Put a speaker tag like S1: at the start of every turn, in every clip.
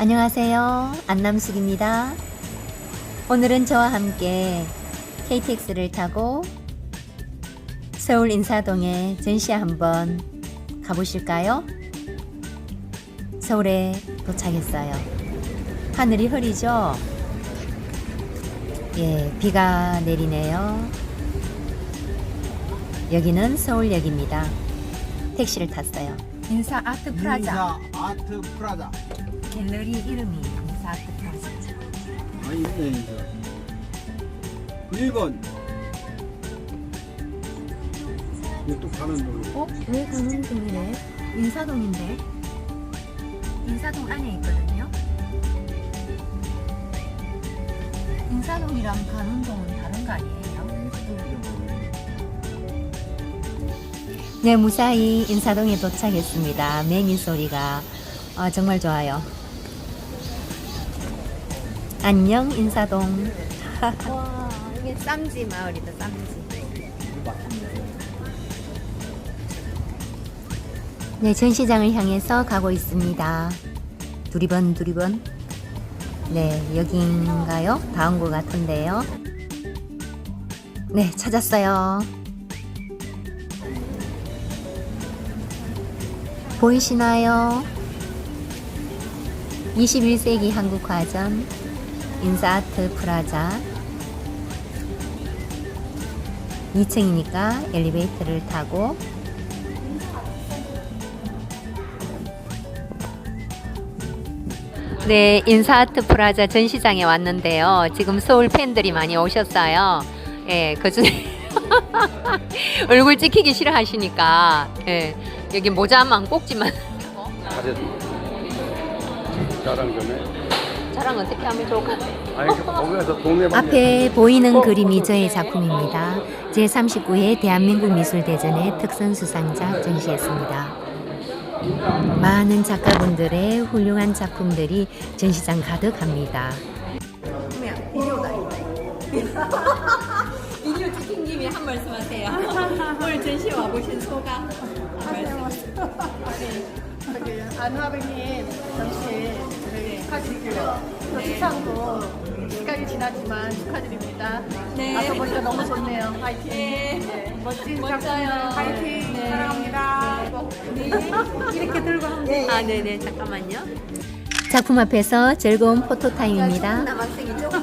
S1: 안녕하세요. 안남숙입니다. 오늘은 저와 함께 KTX를 타고 서울 인사동에 전시회 한번 가보실까요? 서울에 도착했어요. 하늘이 흐리죠? 예, 비가 내리네요. 여기는 서울역입니다. 택시를 tas어요. 인사 아트
S2: 인사 아트 프라자.
S1: 갤러리 이름이 인사 아트 프라자.
S2: 아 있네 인사. 1번. 이거 또 가는 걸로.
S1: 어? 왜 가는 중이래? 인사동인데? 인사동 안에 있거든요? 인사동이랑 가는동은 다른 거 아니에요? 네, 무사히 인사동에 도착했습니다. 맹이 소리가 아, 정말 좋아요. 안녕, 인사동. 와, 이게 쌈지 마을이다, 쌈지. 네, 전시장을 향해서 가고 있습니다. 두리번, 두리번. 네, 여긴가요? 다음 것 같은데요. 네, 찾았어요. 보이시나요? 21세기 한국 화전 인사아트 프라자 2층이니까 엘리베이터를 타고 네, 인사아트 프라자 전시장에 왔는데요. 지금 서울 팬들이 많이 오셨어요. 예, 그 중에 얼굴 찍히기 싫어하시니까 예, 여기 모자만 꼭지만.
S2: 자랑 좀 해.
S1: 저랑 어떻게 하면 좋을까? 앞에 보이는 그림이 저의 작품입니다. 제39회 대한민국 미술대전의 특선 수상작 전시했습니다. 많은 작가분들의 훌륭한 작품들이 전시장 가득합니다. 비디오 찍힌 김에 한 말씀 하세요. 오늘 전시회 와보신 소감
S3: 저기 안화백님 전시 저희 축하드리고요. 또 시상도 시간이 지났지만 축하드립니다.
S1: 네.
S3: 와서 보니까 너무 좋네요. 파이팅. 네. 멋진
S1: 멋져요.
S3: 작품 파이팅.
S1: 네.
S3: 사랑합니다. 이렇게 들고 하면
S1: 아, 네네, 잠깐만요. 작품 앞에서 즐거운 포토타임입니다.
S3: 남학생이죠?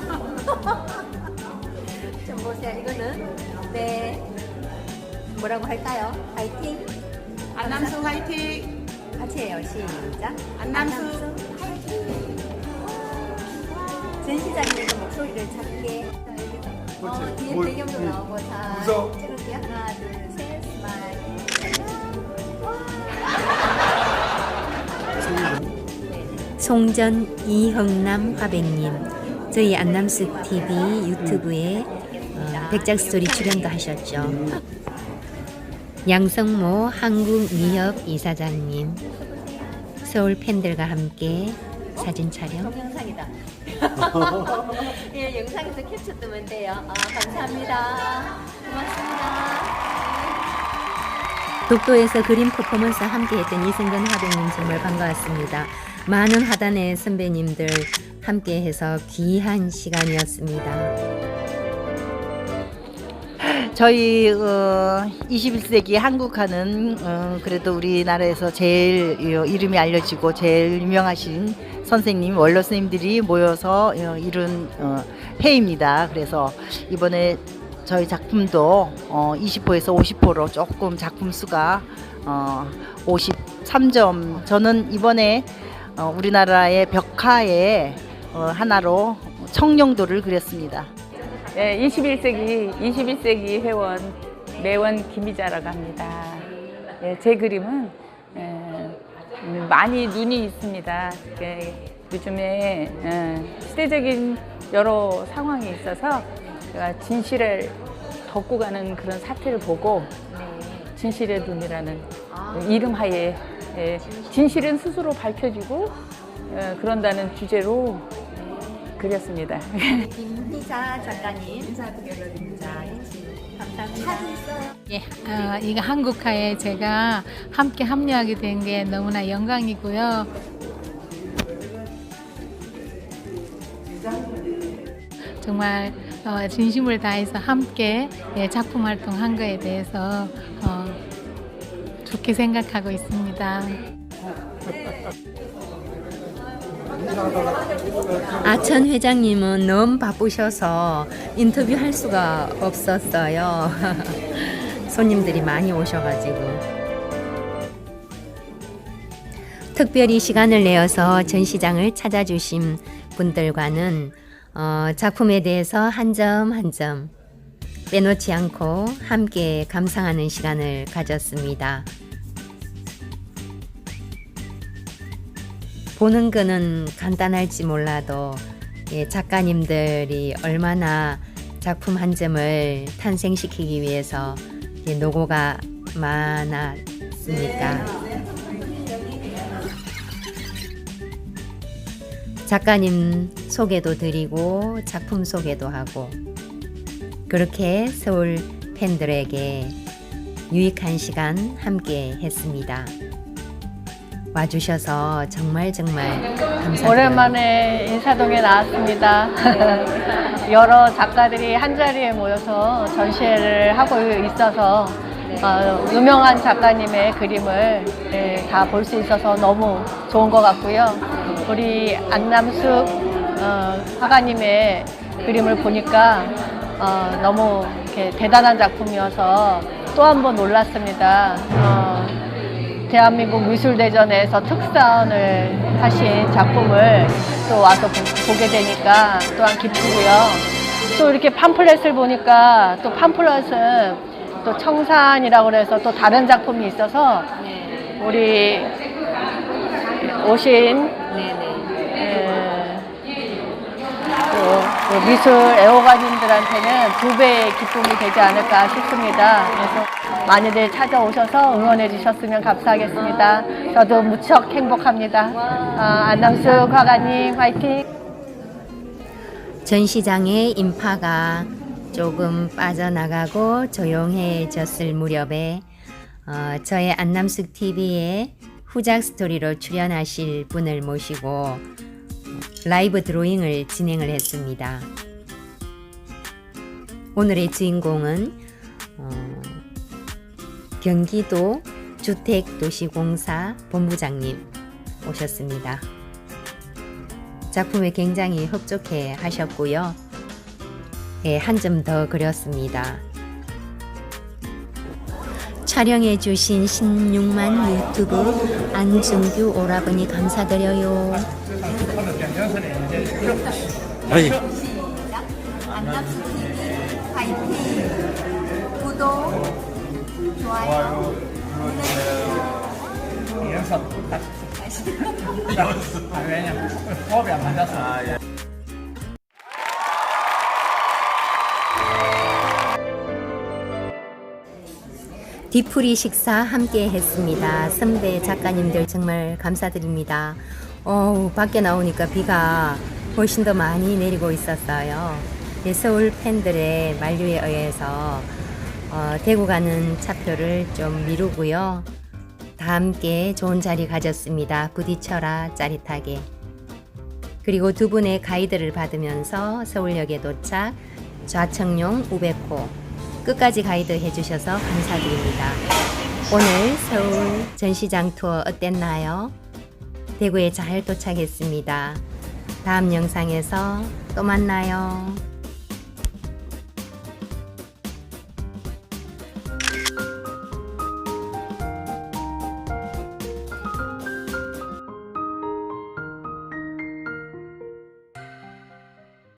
S1: 좀 보세요. 이거는 네 뭐라고 할까요? 파이팅.
S3: 안남수 파이팅.
S1: 같이 해요. 시작.
S3: 안남수.
S1: 전 시장에서 목소리를 작게. 어, 뒤에
S2: 뭘,
S1: 배경도
S2: 음,
S1: 나오고 다. 찍을게요. 하나, 둘, 셋, 스마일. 송전 이형남 화백님 저희 안남숙 TV 유튜브에 어, 백작 스토리 출연도 하셨죠. 양성모 한국미협 이사장님 서울 팬들과 함께 사진 촬영. 동영상이다. 예, 영상에서 캡처 뜨면 돼요. 아, 감사합니다. 고맙습니다. 독도에서 그림 퍼포먼스 함께 했던 이승근 화백님 정말 반가웠습니다. 많은 화단의 선배님들 함께해서 귀한 시간이었습니다.
S4: 저희 어, 21세기 한국하는 어, 그래도 우리나라에서 제일 어, 이름이 알려지고 제일 유명하신 선생님 원로 선생님들이 모여서 어, 이룬 어, 회입니다. 그래서 이번에 저희 작품도 어, 20호에서 50호로 조금 작품 수가 어, 53점. 저는 이번에 어, 우리나라의 벽화의 어, 하나로 청룡도를 그렸습니다.
S5: 네, 21세기 21세기 회원 매원 김희자라고 합니다. 예, 제 그림은 예, 음, 많이 눈이 있습니다. 예, 요즘에 예, 시대적인 여러 상황이 있어서 제가 진실을 덮고 가는 그런 사태를 보고 진실의 눈이라는 이름 하에 예, 진실은 스스로 밝혀지고 예, 그런다는 주제로 드렸습니다.
S1: 김희사 작가님 인사드려드립니다. 감사합니다.
S6: 예, 어, 이거 한국화에 제가 함께 합류하게 된 게 너무나 영광이고요. 정말 어, 진심을 다해서 함께 예, 작품 활동한 거에 대해서 어, 좋게 생각하고 있습니다.
S1: 아천 회장님은 너무 바쁘셔서 인터뷰할 수가 없었어요. 손님들이 많이 오셔가지고. 특별히 시간을 내어서 전시장을 찾아주신 분들과는 어, 작품에 대해서 한 점 한 점 빼놓지 않고 함께 감상하는 시간을 가졌습니다. 보는 거는 간단할지 몰라도 예, 작가님들이 얼마나 작품 한 점을 탄생시키기 위해서 예, 노고가 많았습니까? 작가님 소개도 드리고 작품 소개도 하고 그렇게 서울 팬들에게 유익한 시간 함께 했습니다. 와주셔서 정말 정말 감사드려요.
S7: 오랜만에 인사동에 나왔습니다. 여러 작가들이 한 자리에 모여서 전시회를 하고 있어서 어, 유명한 작가님의 그림을 네, 다볼 수 있어서 너무 좋은 것 같고요. 우리 안남숙 어, 화가님의 그림을 보니까 어, 너무 대단한 작품이어서 또 한 번 놀랐습니다. 어, 대한민국 미술대전에서 특선을 하신 작품을 또 와서 보, 게 되니까 또한 기쁘고요. 또 이렇게 팜플렛을 보니까 또 팜플렛은 또 청산이라고 그래서 또 다른 작품이 있어서 우리 오신 예, 또, 또 미술 애호가님들한테는 두 배의 기쁨이 되지 않을까 싶습니다. 그래서 많이들 찾아오셔서 응원해 주셨으면 감사하겠습니다. 저도 무척 행복합니다. 아, 안남숙 화가님 화이팅!
S1: 전시장의 인파가 조금 빠져나가고 조용해졌을 무렵에 어, 저의 안남숙 TV의 후작 스토리로 출연하실 분을 모시고 라이브 드로잉을 진행을 했습니다. 오늘의 주인공은 어, 경기도 주택도시공사 본부장님 오셨습니다. 작품에 굉장히 흡족해 하셨고요. 예, 한점 더 그렸습니다. 촬영해 주신 16만 유튜브 안중규 오라버니 감사드려요.
S2: 아니
S1: 디프리 식사 함께 했습니다. 선배 작가님들 정말 감사드립니다. 어우, 밖에 나오니까 비가 훨씬 더 많이 내리고 있었어요. 예, 서울 팬들의 만류에 의해서 어, 대구 가는 차표를 좀 미루고요. 다 함께 좋은 자리 가졌습니다. 부딪혀라 짜릿하게. 그리고 두 분의 가이드를 받으면서 서울역에 도착, 좌청룡 우백호 끝까지 가이드 해주셔서 감사드립니다. 오늘 서울 전시장 투어 어땠나요? 대구에 잘 도착했습니다. 다음 영상에서 또 만나요.